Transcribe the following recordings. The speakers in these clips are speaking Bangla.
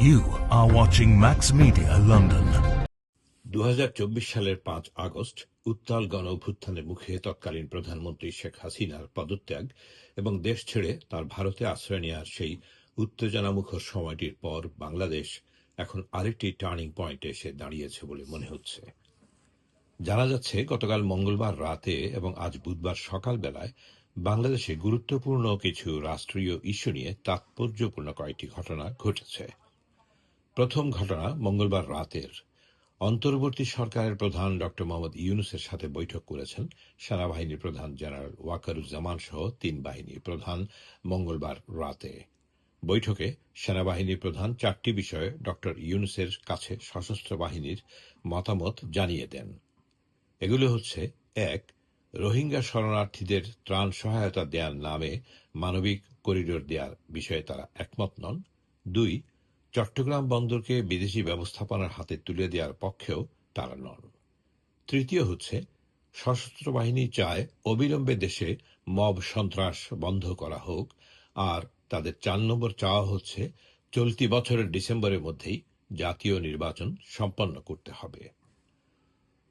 You are watching Max Media, London. দু সালের পাঁচ আগস্ট, উত্তাল গণ অভ্যুত্থানের মুখে তৎকালীন প্রধানমন্ত্রী শেখ হাসিনার পদত্যাগ এবং দেশ ছেড়ে তার ভারতে আশ্রয় নেওয়ার সেই উত্তেজনামুখর সময়টির পর বাংলাদেশ এখন আরেকটি টার্নিং পয়েন্টে এসে দাঁড়িয়েছে বলে মনে হচ্ছে জানা যাচ্ছে, গতকাল মঙ্গলবার রাতে এবং আজ বুধবার সকালবেলায় বাংলাদেশে গুরুত্বপূর্ণ কিছু রাষ্ট্রীয় ইস্যু নিয়ে তাৎপর্যপূর্ণ কয়েকটি ঘটনা ঘটেছে প্রথম ঘটনা মঙ্গলবার রাতের। অন্তর্বর্তী সরকারের প্রধান ড. মোহাম্মদ ইউনুসের সাথে বৈঠক করেছেন সেনাবাহিনীর প্রধান জেনারেল ওয়াকারুজ্জামান সহ তিন বাহিনীর প্রধান মঙ্গলবার রাতে। বৈঠকে সেনাবাহিনীর প্রধান চারটি বিষয়ে ড. ইউনুসের কাছে সশস্ত্র বাহিনীর মতামত জানিয়ে দেন। এগুলো হচ্ছে, এক, রোহিঙ্গা শরণার্থীদের ত্রাণ সহায়তা দেওয়ার নামে মানবিক করিডোর দেওয়ার বিষয়ে তারা একমত নন। দুই চট্টগ্রাম বন্দরকে বিদেশি ব্যবস্থাপনার হাতে তুলে দেওয়ার পক্ষেও তারা নন। তৃতীয় হচ্ছে, সশস্ত্র বাহিনী চায় অবিলম্বে দেশে মব সন্ত্রাস বন্ধ করা হোক, আর তাদের চার নম্বর চাওয়া হচ্ছে, চলতি বছরের ডিসেম্বরের মধ্যেই জাতীয় নির্বাচন সম্পন্ন করতে হবে।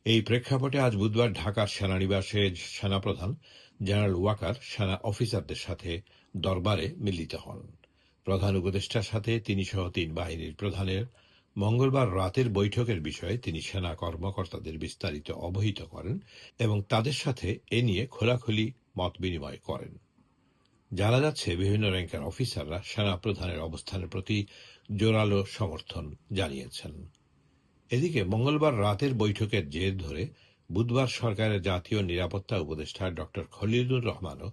এই প্রেক্ষাপটে আজ বুধবার ঢাকার সেনানিবাসে সেনাপ্রধান জেনারেল ওয়াকার সেনা অফিসারদের সাথে দরবারে মিলিত হন। প্রধান উপদেষ্টার সাথে তিনি সহ তিন বাহিনীর প্রধানের মঙ্গলবার রাতের বৈঠকের বিষয়ে তিনি সেনা কর্মকর্তাদের বিস্তারিত অবহিত করেন এবং তাদের সাথে এ নিয়ে খোলাখুলি মত বিনিময় করেন। জানা যাচ্ছে, বিভিন্ন র্যাঙ্কের অফিসাররা সেনা প্রধানের অবস্থানের প্রতি জোরালো সমর্থন জানিয়েছেন। এদিকে, মঙ্গলবার রাতের বৈঠকের জের ধরে বুধবার সরকারের জাতীয় নিরাপত্তা উপদেষ্টা ড খলিলুর রহমানও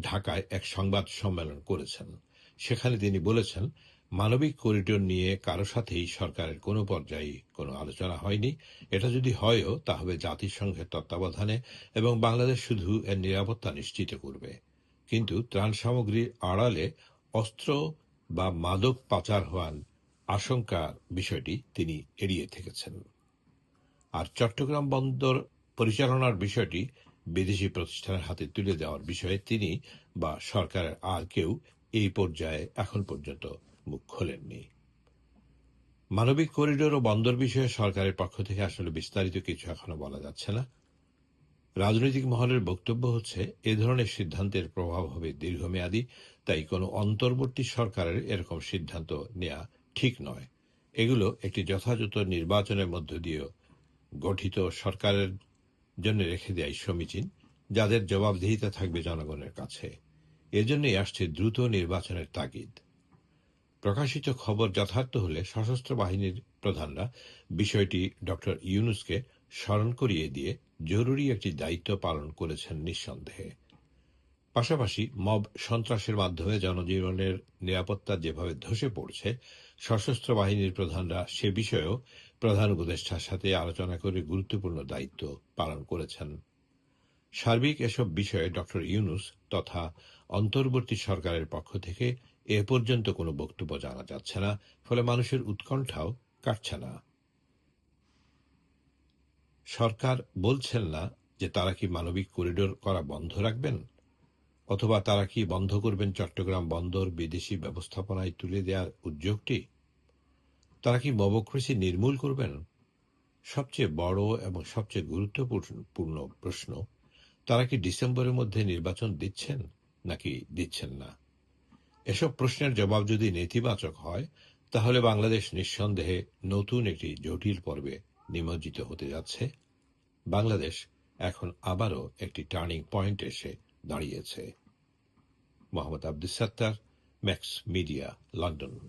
ঢাকায় এক সংবাদ সম্মেলন করেছেন। সেখানে তিনি বলেছেন, মানবিক করিডোর নিয়ে কারও সাথেই সরকারের কোনো পর্যায়ে কোনো আলোচনা হয়নি। এটা যদি হয়ও তা হবে জাতিসংঘের তত্ত্বাবধানে এবং বাংলাদেশ শুধু এর নিরাপত্তা নিশ্চিত করবে। কিন্তু ত্রাণ সামগ্রীর আড়ালে অস্ত্র বা মাদক পাচার হওয়ার আশঙ্কার বিষয়টি তিনি এড়িয়ে থেকেছেন। আর চট্টগ্রাম বন্দর পরিচালনার বিষয়টি বিদেশি প্রতিষ্ঠানের হাতে তুলে দেওয়ার বিষয়ে তিনি বা সরকারের আর কেউ এই পর্যায়ে এখন পর্যন্ত মুখ খোলেননি। মানবিক করিডোর ও বন্দর বিষয়ে সরকারের পক্ষ থেকে আসলে বিস্তারিত কিছু এখনও বলা যাচ্ছে না। রাজনৈতিক মহলের বক্তব্য হচ্ছে, এ ধরনের সিদ্ধান্তের প্রভাব হবে দীর্ঘমেয়াদী, তাই কোনো অন্তর্বর্তী সরকারের এরকম সিদ্ধান্ত নেওয়া ঠিক নয়। এগুলো একটি যথাযথ নির্বাচনের মধ্য দিয়ে গঠিত সরকারের জন্য রেখে দেয় সমীচীন, যাদের জবাবদিহিতা থাকবে জনগণের কাছে। এজন্যই আসছে দ্রুত নির্বাচনের তাগিদ। প্রকাশিত খবর যথার্থ হলে সশস্ত্র বাহিনীর প্রধানরা বিষয়টি ড. ইউনুসকে স্মরণ করিয়ে দিয়ে জরুরি একটি দায়িত্ব পালন করেছেন নিঃসন্দেহে। পাশাপাশি মব সন্ত্রাসের মাধ্যমে জনজীবনের নিরাপত্তা যেভাবে ধসে পড়ছে, সশস্ত্র বাহিনীর প্রধানরা সে বিষয়েও প্রধান উপদেষ্টার সাথে আলোচনা করে গুরুত্বপূর্ণ দায়িত্ব পালন করেছেন। সার্বিক এসব বিষয়ে ড ইউনুস তথা অন্তর্বর্তী সরকারের পক্ষ থেকে এ পর্যন্ত কোনো বক্তব্য জানা যাচ্ছে না, ফলে মানুষের উৎকণ্ঠাও কাটছে না। সরকার বলছেন না যে তারা কি মানবিক করিডোর করা বন্ধ রাখবেন, অথবা তারা কি বন্ধ করবেন চট্টগ্রাম বন্দর বিদেশি ব্যবস্থাপনায় তুলে দেওয়ার উদ্যোগটি? তারা কি মবক্রেসি নির্মূল করবেন? সবচেয়ে বড় এবং সবচেয়ে গুরুত্বপূর্ণ প্রশ্ন তারা কি ডিসেম্বরের মধ্যে নির্বাচন দিচ্ছেন নাকি দিচ্ছেন না? এসব প্রশ্নের জবাব যদি নেতিবাচক হয়, তাহলে বাংলাদেশ নিঃসন্দেহে নতুন একটি জটিল পর্বে নিমজ্জিত হতে যাচ্ছে। বাংলাদেশ এখন আবারও একটি টার্নিং পয়েন্ট এসে দাঁড়িয়েছে। Mohammad Abdul Sattar, Max Media, London.